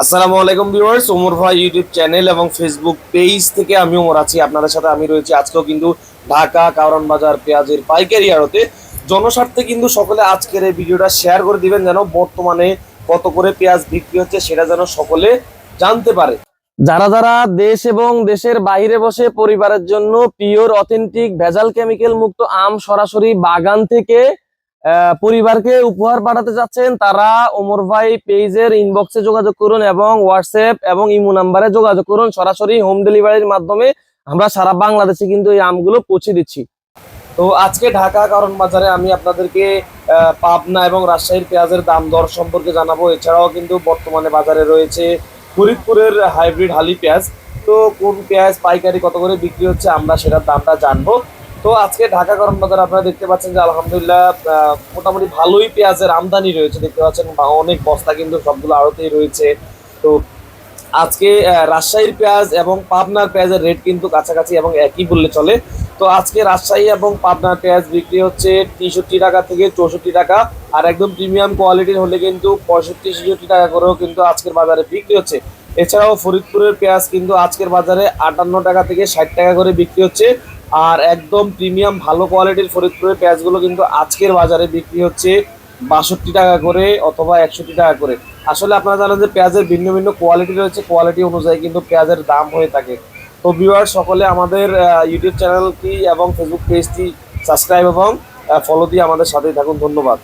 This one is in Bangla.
আসসালামু আলাইকুম ভিউয়ার্স, ওমর ভাই ইউটিউব চ্যানেল এবং ফেসবুক পেজ থেকে আমি ওমর আছি। আপনাদের সাথে আমি রয়েছি আজকেও কিন্তু ঢাকা কারণ বাজার পেঁয়াজের পাইকারি আড়তে। জনস্বার্থে কিন্তু সকলে আজকের এই ভিডিওটা শেয়ার করে দিবেন যেন বর্তমানে কত করে পেঁয়াজ বিক্রি হচ্ছে সেটা যেন সকলে জানতে পারে। যারা যারা দেশ এবং দেশের বাইরে বসে পরিবারের জন্য পিওর অথেন্টিক ভেজাল কেমিক্যাল মুক্ত আম সরাসরি বাগান থেকে পরিবারকে উপহার পাঠাতে চাচ্ছেন তারা ওমর ভাই পেজের ইনবক্সে যোগাযোগ করুন এবং হোয়াটসঅ্যাপ এবং ইমো নাম্বারে যোগাযোগ করুন। সরাসরি হোম ডেলিভারির মাধ্যমে আমরা সারা বাংলাদেশে কিন্তু এই আমগুলো পৌঁছে দিচ্ছি। তো আজকে ঢাকা কারণ বাজারে আমি আপনাদেরকে পাবনা এবং রাজশাহীর পেঁয়াজের দাম দর সম্পর্কে জানাব। এছাড়াও কিন্তু বর্তমানে বাজারে রয়েছে ফরিদপুরের হাইব্রিড হালি পেঁয়াজ। তো কোন পেঁয়াজ পাইকারি কত করে বিক্রি হচ্ছে আমরা সেটার দামটা জানব। তো আজকে ঢাকা গরম বাজার আপনারা দেখতে পাচ্ছেন যে আলহামদুলিল্লাহ মোটামুটি ভালোই পেঁয়াজের আমদানি রয়েছে, দেখতে পাচ্ছেন অনেক বস্তা কিন্তু সবগুলো আড়তেই রয়েছে। তো আজকে রাজশাহীর পেঁয়াজ এবং পাবনার পেঁয়াজের রেট কিন্তু কাছাকাছি এবং একই বললে চলে। তো আজকে রাজশাহী এবং পাবনার পেঁয়াজ বিক্রি হচ্ছে তেষট্টি টাকা থেকে চৌষট্টি টাকা আর একদম প্রিমিয়াম কোয়ালিটির হলে কিন্তু পঁয়ষট্টি, ছেষট্টি টাকা করেও কিন্তু আজকের বাজারে বিক্রি হচ্ছে। এছাড়াও ফরিদপুরের পেঁয়াজ কিন্তু আজকের বাজারে আটান্ন টাকা থেকে ষাট টাকা করে বিক্রি হচ্ছে। আর একদম প্রিমিয়াম ভালো কোয়ালিটির ফরিদপুরের পেঁয়াজগুলো কিন্তু আজকের বাজারে বিক্রি হচ্ছে বাষট্টি টাকা করে অথবা একষট্টি টাকা করে। আসলে আপনারা জানেন যে পেঁয়াজের ভিন্ন ভিন্ন কোয়ালিটি রয়েছে, কোয়ালিটি অনুযায়ী কিন্তু পেঁয়াজের দাম হয়ে থাকে। তো ভিউয়ার সকলে আমাদের ইউটিউব চ্যানেলটি এবং ফেসবুক পেজটি সাবস্ক্রাইব এবং ফলো দিয়ে আমাদের সাথেই থাকুন। ধন্যবাদ।